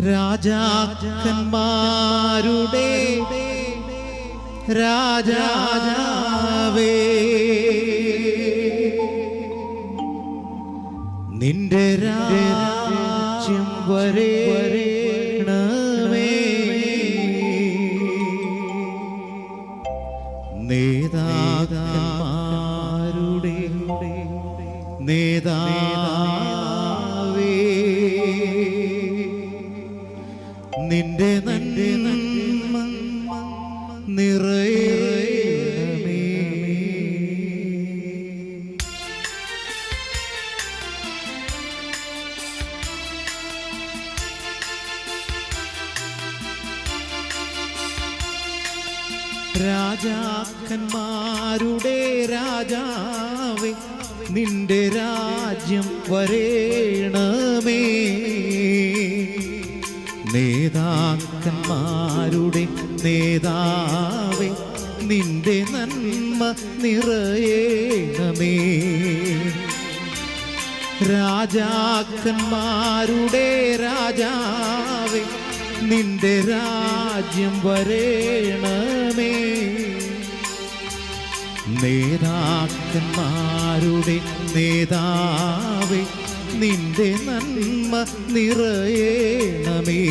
രാജാക്കന്മാരുടെ രാജാവേ. നിന്റെ രാജ്യം വരെ വരേണമേ. നേതാക്കന്മാരുടെ രാജാക്കന്മാരുടെ രാജാവേ നിന്റെ രാജ്യം വരേണമേ. നേതാക്കന്മാരുടെ നേതാവേ നിന്റെ നന്മ നിറയേണമേ. രാജാക്കന്മാരുടെ രാജാവേ നിന്റെ രാജ്യം വരേണമേ. നേതാക്കന്മാരുടെ നേതാവേ നിന്റെ നന്മ നിറയേണമേ.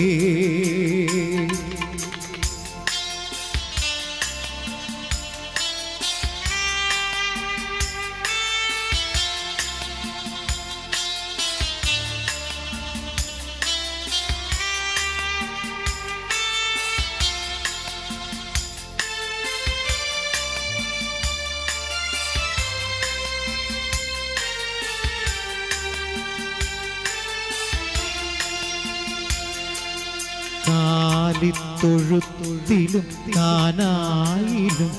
കാലിത്തൊഴുത്തിലും കാനായിലും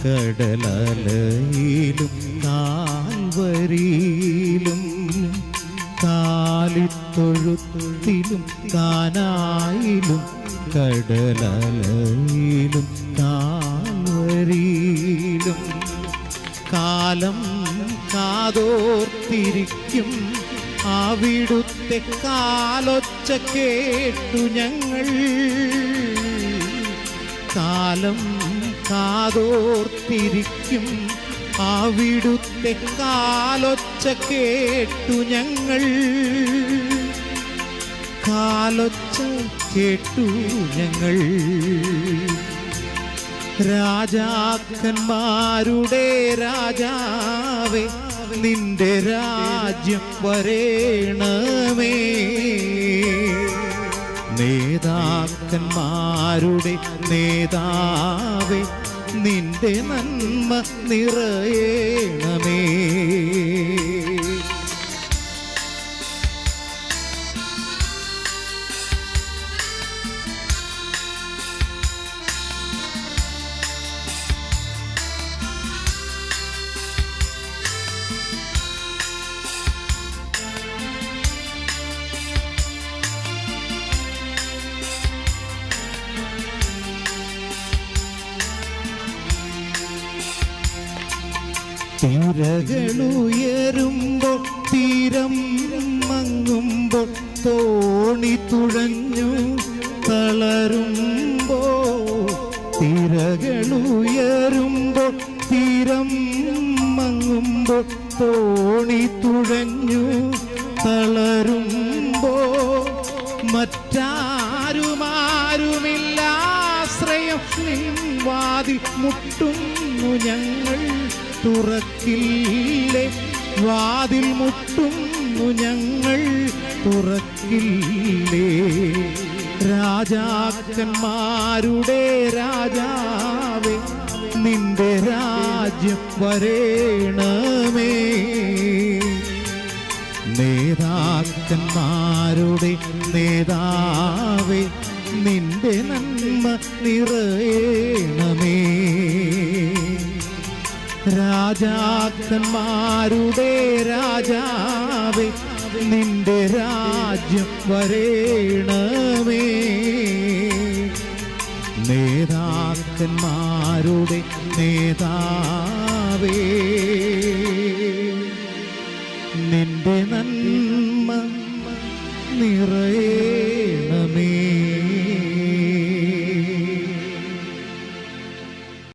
കടലലയിലും കാൽവരിയിലും കാലിത്തൊഴുത്തിലും കാനായിലും കടലലയിലും കാൽവരിയിലും കാലം കാതോർത്തിരിക്കും അവിടുത്തെ കാലൊച്ച കേട്ടു ഞങ്ങൾ. കാലം കാതോർത്തിരിക്കും. അവിടുത്തെ കാലൊച്ച കേട്ടു ഞങ്ങൾ. കാലൊച്ച കേട്ടു ഞങ്ങൾ. രാജാക്കന്മാരുടെ രാജാവേ നിന്റെ രാജ്യം വരേണമേ. നേതാക്കന്മാരുടെ നേതാവേ നിന്റെ നന്മ നിറയേണമേ. തിരകളുയരുമ്പോൾ തീരം മങ്ങുമ്പോൾ തോണി തുഴഞ്ഞു തളരുമ്പോ തിരകളുയരുമ്പോൾ തീരം മങ്ങുമ്പോൾ തോണി തുഴഞ്ഞു തളരുമ്പോ മറ്റാരുമാരുമില്ലാശ്രയം വാതിൽ മുട്ടുന്നു ഞങ്ങൾ. തുറക്കില്ലേ? വാതിൽ മുട്ടുന്നു ഞങ്ങൾ തുറക്കില്ലേ? രാജാക്കന്മാരുടെ രാജാവേ നിന്റെ രാജ്യം വരേണമേ. നേതാക്കന്മാരുടെ നേതാവേ നിന്റെ നന്മ നിറയണമേ. രാജാക്കന്മാരുടെ രാജാവേ നിന്റെ രാജ്യം വരേണമേ. നേതാക്കന്മാരുടെ നേതാവേ നിന്റെ നന്മ നിറയേ.